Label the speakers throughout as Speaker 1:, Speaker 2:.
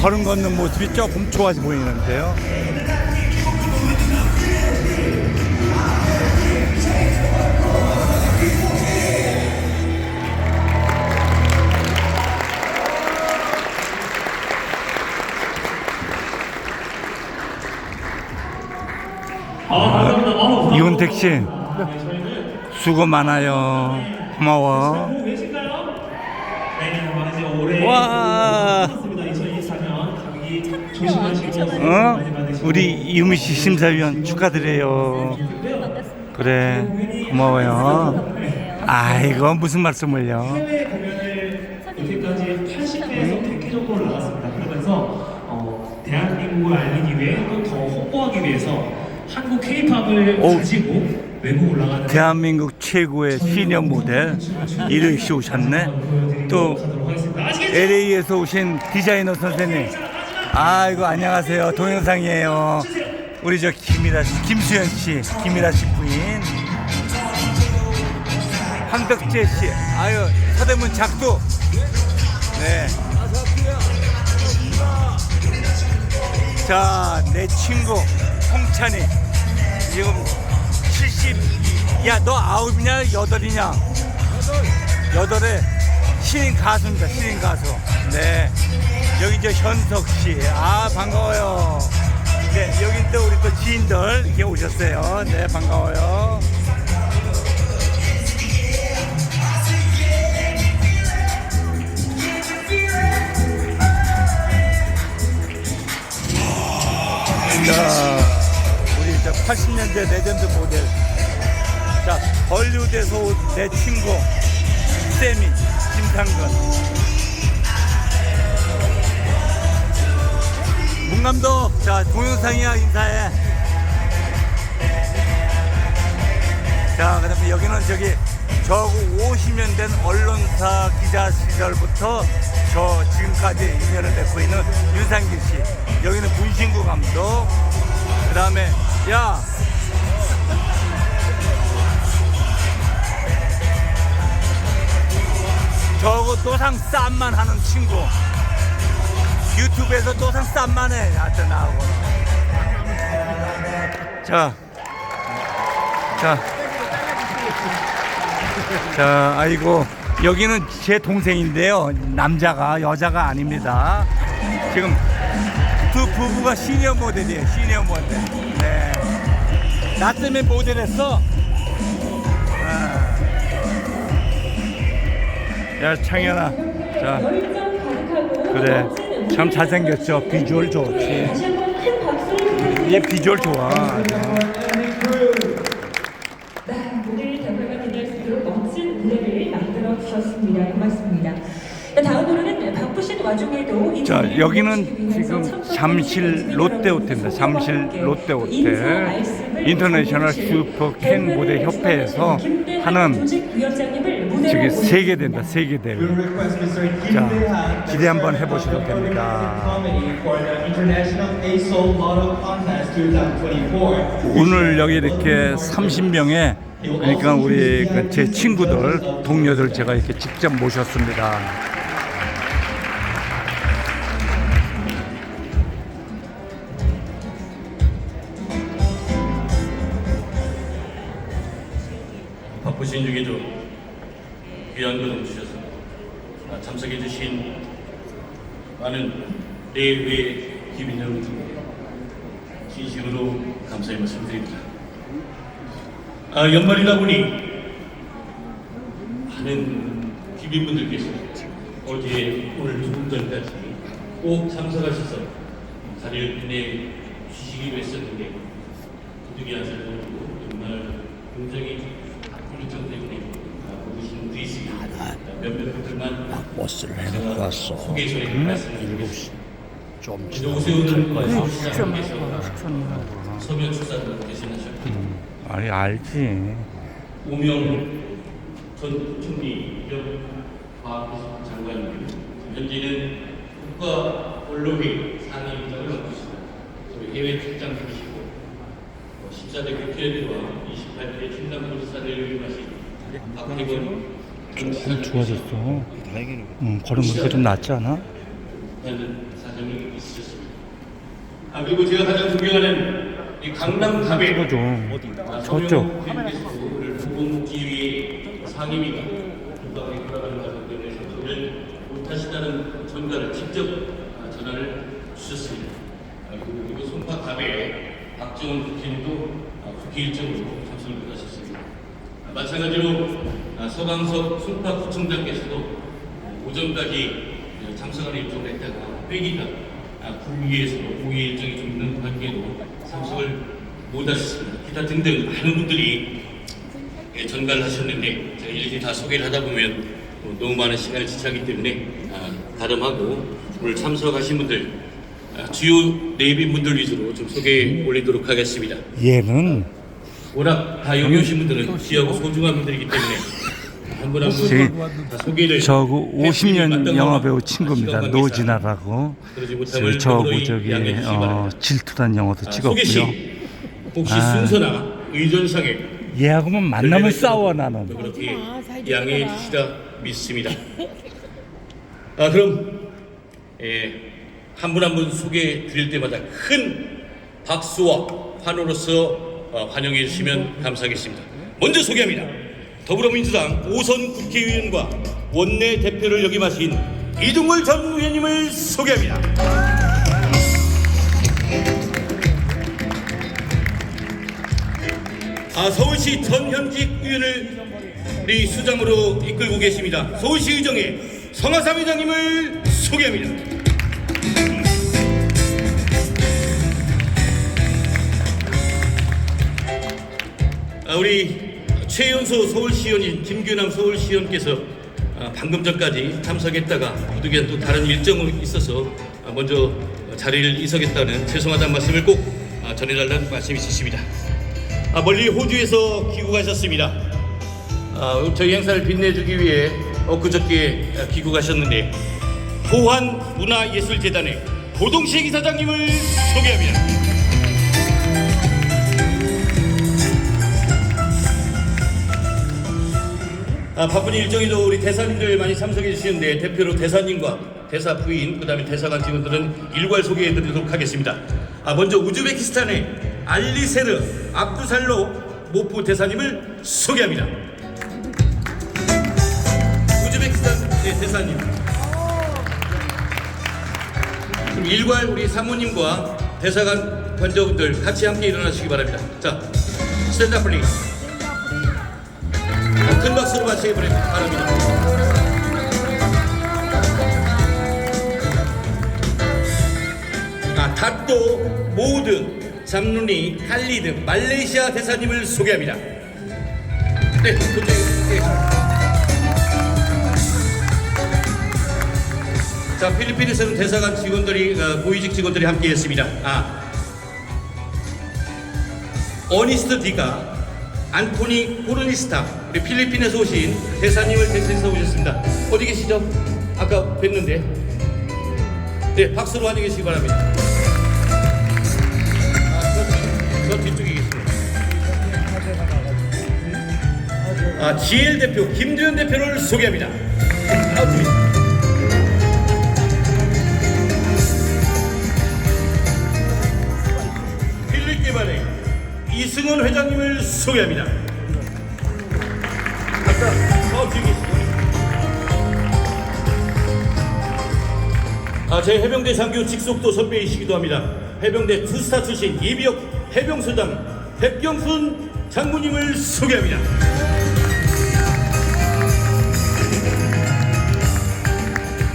Speaker 1: 걸음 걷는 모습이 조금 좋아 보이는데요. 이훈택 씨, 수고 많아요. 고마워. 와, 어? 우리 이유미 씨 심사위원 축하드려요. 그래, 고마워요. 아이고, 무슨 말씀을요.
Speaker 2: 여기까지 80회에서 100회 정도로 나갔습니다. 그러면서 어, 대한민국을 알리기 위해 또 더 홍보하기 위해서 한국 K-팝을
Speaker 1: 오.
Speaker 2: 가지고 외국 올라가는
Speaker 1: 대한민국 최고의 시니어 모델 이르희 씨 오셨네. 또? LA에서 오신 디자이너 선생님. 아이고 안녕하세요. 동영상이에요. 우리 저 김이라 씨, 김수현 씨, 김이라 씨 부인. 황덕재 씨. 아유 서대문 작두. 네. 자, 내 친구 홍찬이 지금 70. 야, 너 아홉이냐 여덟이냐? 여덟에 신인 가수입니다. 신인 가수. 네. 여기 저 현석 씨. 아, 반가워요. 네, 여기 또 우리 또 지인들 이렇게 오셨어요. 네, 반가워요. 자, 우리 저 80년대 레전드 모델. 자, 벌류대에서 온내 친구, 세미, 김상근. 문 감독, 자, 동영상이야, 인사해. 자, 그 다음에 여기는 저기, 저 50년 된 언론사 기자 시절부터 저 지금까지 인연을 맺고 있는 윤상길 씨. 여기는 문신구 감독. 그 다음에, 야, 저거 또상 쌈만 하는 친구. 유튜브에서 또상 쌈만 해. 하여튼 나하고. 자. 자. 자, 아이고. 여기는 제 동생인데요. 남자가, 여자가 아닙니다. 지금 두 부부가 시니어 모델이에요. 시니어 모델. 네. 나 때문에 모델 했어. 아. 야, 창현아. 자. 그래. 참 잘생겼죠. 비주얼 좋지. 얘 비주얼 좋아. 자, 여기는 지금 잠실 롯데 호텔입니다. 잠실 롯데 호텔 인터내셔널 슈퍼 캔 모델 협회에서 하는
Speaker 3: 모시겠습니다.
Speaker 1: 세계 된다. 세계 대회.
Speaker 4: 자,
Speaker 1: 기대 한번 해보셔도 됩니다. 오늘 여기 이렇게 30명의 그러니까 우리 그제 친구들, 동료들 제가 이렇게 직접 모셨습니다.
Speaker 5: 바쁘신 중에도 귀한 걸음 주셔서 아, 참석해 주신 많은 내외 기빈 여러분들 진심으로 감사의 말씀 드립니다. 아, 연말이다 보니 많은 기빈분들께서 어제 오늘 조금 전까지 꼭 참석하셔서 자리를 빛내 주시기로 했었는데 부득이 하셔서 정말 굉장히 불리정 때문에 부르신 분이 있습니다. 몇몇 분들만
Speaker 6: 버스를 해놓고 왔어.
Speaker 5: 말씀을
Speaker 6: 일곱 시좀
Speaker 5: 오세훈
Speaker 6: 갈 거야.
Speaker 5: 시장님께서 서면 축사를 대신하셨고
Speaker 1: 아니 알지.
Speaker 5: 우명 전 총리 겸 과학기술 장관님 현재는 국가 언론회 상임위원장을 맡으시고 저희 해외 출장 중이시고 어, 14대 국회의원과 28대 충남도지사를 위임하신 박태건
Speaker 1: 조금 좋아졌어.
Speaker 6: 다행이네.
Speaker 1: 응, 걸음 보니까 좀 낫지 않아?
Speaker 5: 어. 아 그리고 제가 가장 존경하는 이 강남
Speaker 1: 찍어줘.
Speaker 5: 아,
Speaker 1: 저쪽.
Speaker 5: 성룡 필리피스를 보건복지위 상임위가 국방에 돌아가는 과정 때문에 참석을 못하시다는 전가를 직접 아, 전화를 주셨습니다. 아, 그리고 송파 갑에 박정원 국회의원도 아, 국회 일정으로 참석을 못하셨습니다. 아, 마찬가지로 아, 서강석 송파구청장께서도 어, 오전 까지 어, 참석하는 일정을 했다가 회기가 아, 고위 일정이 좀 있는 관계로 참석을 못하셨습니다. 기타 등등 많은 분들이 예, 전가를 하셨는데 제가 이렇게 다 소개를 하다 보면 또 너무 많은 시간을 지체하기 때문에 아, 다름하고 오늘 참석하신 분들 아, 주요 네빈 분들 위주로 좀 소개해 올리도록 하겠습니다.
Speaker 1: 얘는
Speaker 5: 워낙 다 여기 오신 분들은 귀하고 소중한 분들이기 때문에
Speaker 1: 저거
Speaker 5: 해
Speaker 1: 50년
Speaker 5: 마땅한
Speaker 1: 영화배우
Speaker 5: 아,
Speaker 1: 친구입니다. 노진아라고. 저거
Speaker 5: 너그러이
Speaker 1: 저기 어. 질투란 영화도
Speaker 5: 아,
Speaker 1: 찍었고요.
Speaker 5: 혹시
Speaker 1: 아.
Speaker 5: 순서나 의전상에
Speaker 1: 얘하고만 만나면 싸워 나는.
Speaker 5: 그렇게 양해해 주시다 믿습니다. 아 그럼 예, 한분 한 분 소개해 드릴 때마다 큰 박수와 환호로서 어, 환영해 주시면 감사하겠습니다. 먼저 소개합니다. 더불어민주당 오선 국회의원과 원내 대표를 역임하신 이동걸 전 의원님을 소개합니다. 아, 서울시 전 현직 의원을 우리 수장으로 이끌고 계십니다. 서울시 의정의 성하삼 회장님을 소개합니다. 아, 우리 최연소 서울시의원인 김규남 서울시의원께서 아, 방금 전까지 참석했다가 부득이한 또 다른 일정이 있어서 아, 먼저 자리를 이석했다는 죄송하다는 말씀을 꼭 아, 전해달라는 말씀이 있으십니다. 아, 멀리 호주에서 귀국하셨습니다. 아, 저희 행사를 빛내주기 위해 엊그저께 아, 귀국하셨는데 호환 문화예술재단의 고동식 이사장님을 소개합니다. 아, 바쁜 일정에도 우리 대사님들 많이 참석해 주시는데 대표로 대사님과 대사 부인 그다음에 대사관 직원들은 일괄 소개해 드리도록 하겠습니다. 아, 먼저 우즈베키스탄의 알리세르 압두살로 모프 대사님을 소개합니다. 우즈베키스탄 네, 대사님. 그럼 일괄 우리 사모님과 대사관 관저분들 같이 함께 일어나시기 바랍니다. 자, 스탠드업 플리즈. 큰 박수로 마치기 바랍니다. 아, 닷도, 모드, 잠누니, 칼리드, 말레이시아 대사님을 소개합니다. 네, 그쪽에. 네. 자, 필리핀에서는 대사관 직원들이, 어, 고위직 직원들이 함께 했습니다. 아, 어니스트 디가 안토니 코르니스타 우리 필리핀에서 오신 대사님을 대신해서 오셨습니다. 어디 계시죠? 아까 뵀는데. 네, 박수로 환영해 주시기 바랍니다. 아, 저, 뒤- 저 뒤쪽에 계십니다. 아, GL 대표 김두현 대표를 소개합니다. 아, 뒤- 필립 개발의 이승원 회장님을 소개합니다. 아, 제 해병대 장교 직속도 선배이시기도 합니다. 해병대 투스타 출신 예비역 해병소장 백경순 장군님을 소개합니다.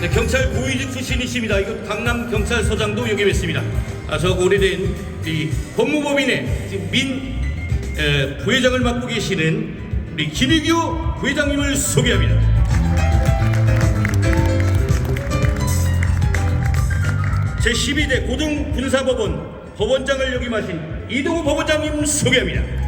Speaker 5: 네, 경찰 고위직 출신이십니다. 이거 강남 경찰서장도 역임했습니다. 아, 저 오래된 이 법무법인의 민 에, 부회장을 맡고 계시는 우리 김희규 부회장님을 소개합니다. 제12대 고등군사법원 법원장을 역임하신 이동우 법원장님 소개합니다.